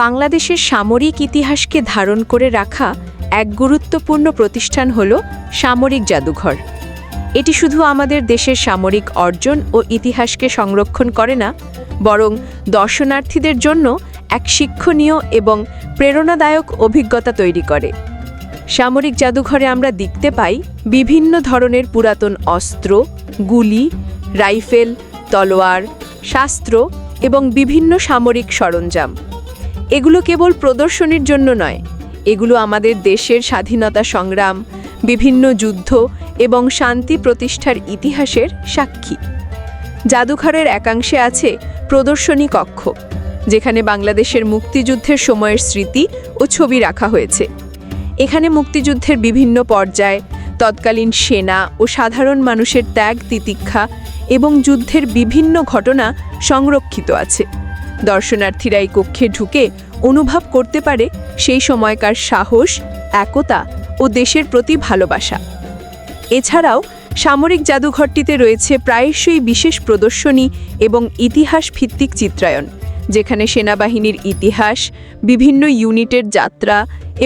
বাংলাদেশের সামরিক ইতিহাসকে ধারণ করে রাখা এক গুরুত্বপূর্ণ প্রতিষ্ঠান হল সামরিক জাদুঘর। এটি শুধু আমাদের দেশের সামরিক অর্জন ও ইতিহাসকে সংরক্ষণ করে না, বরং দর্শনার্থীদের জন্য এক শিক্ষণীয় এবং প্রেরণাদায়ক অভিজ্ঞতা তৈরি করে। সামরিক জাদুঘরে আমরা দেখতে পাই বিভিন্ন ধরনের পুরাতন অস্ত্র, গুলি, রাইফেল, তলোয়ার, শাস্ত্র এবং বিভিন্ন সামরিক সরঞ্জাম। এগুলো কেবল প্রদর্শনীর জন্য নয়, এগুলো আমাদের দেশের স্বাধীনতা সংগ্রাম, বিভিন্ন যুদ্ধ এবং শান্তি প্রতিষ্ঠার ইতিহাসের সাক্ষী। জাদুঘরের একাংশে আছে প্রদর্শনী কক্ষ, যেখানে বাংলাদেশের মুক্তিযুদ্ধের সময়ের স্মৃতি ও ছবি রাখা হয়েছে। এখানে মুক্তিযুদ্ধের বিভিন্ন পর্যায় তৎকালীন সেনা ও সাধারণ মানুষের ত্যাগ, তিতিক্ষা এবং যুদ্ধের বিভিন্ন ঘটনা সংরক্ষিত আছে। দর্শনার্থীরা এই কক্ষে ঢুকে অনুভব করতে পারে সেই সময়কার সাহস, একতা ও দেশের প্রতি ভালোবাসা। এছাড়াও সামরিক জাদুঘরটিতে রয়েছে প্রায়শই বিশেষ প্রদর্শনী এবং ইতিহাস ভিত্তিক চিত্রায়ন, যেখানে সেনাবাহিনীর ইতিহাস, বিভিন্ন ইউনিটের যাত্রা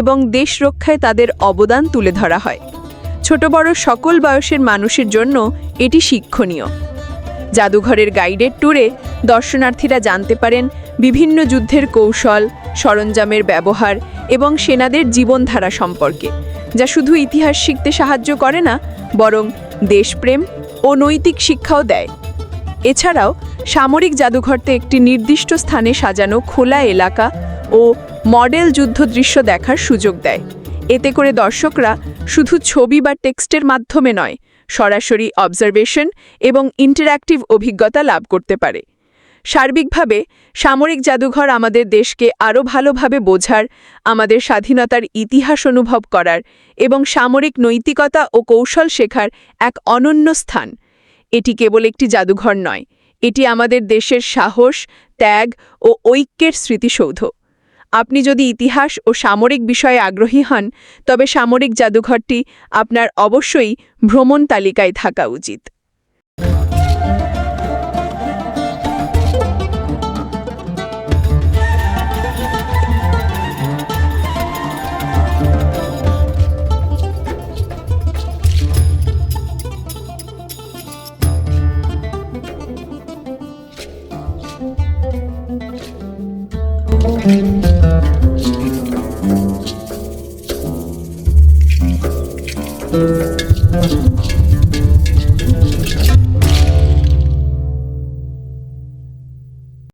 এবং দেশ রক্ষায় তাদের অবদান তুলে ধরা হয়। ছোট বড় সকল বয়সের মানুষের জন্য এটি শিক্ষণীয়। জাদুঘরের গাইডের ট্যুরে দর্শনার্থীরা জানতে পারেন বিভিন্ন যুদ্ধের কৌশল, সরঞ্জামের ব্যবহার এবং সেনাদের জীবনধারা সম্পর্কে, যা শুধু ইতিহাস শিখতে সাহায্য করে না, বরং দেশপ্রেম ও নৈতিক শিক্ষাও দেয়। এছাড়াও, সামরিক জাদুঘরতে একটি নির্দিষ্ট স্থানে সাজানো খোলা এলাকা ও মডেল যুদ্ধ দৃশ্য দেখার সুযোগ দেয়। এতে করে দর্শকরা শুধু ছবি বা টেক্সটের মাধ্যমে নয় সরাসরি অবজারভেশন এবং ইন্টারঅ্যাক্টিভ অভিজ্ঞতা লাভ করতে পারে। সার্বিকভাবে, সামরিক জাদুঘর আমাদের দেশকে আরও ভালোভাবে বোঝার, আমাদের স্বাধীনতার ইতিহাস অনুভব করার এবং সামরিক নৈতিকতা ও কৌশল শেখার এক অনন্য স্থান। এটি কেবল একটি জাদুঘর নয়, এটি আমাদের দেশের সাহস, ত্যাগ ও ঐক্যের স্মৃতিসৌধ। আপনি যদি ইতিহাস ও সামরিক বিষয়ে আগ্রহী হন, তবে সামরিক জাদুঘরটি আপনার অবশ্যই ভ্রমণ তালিকায় থাকা উচিত।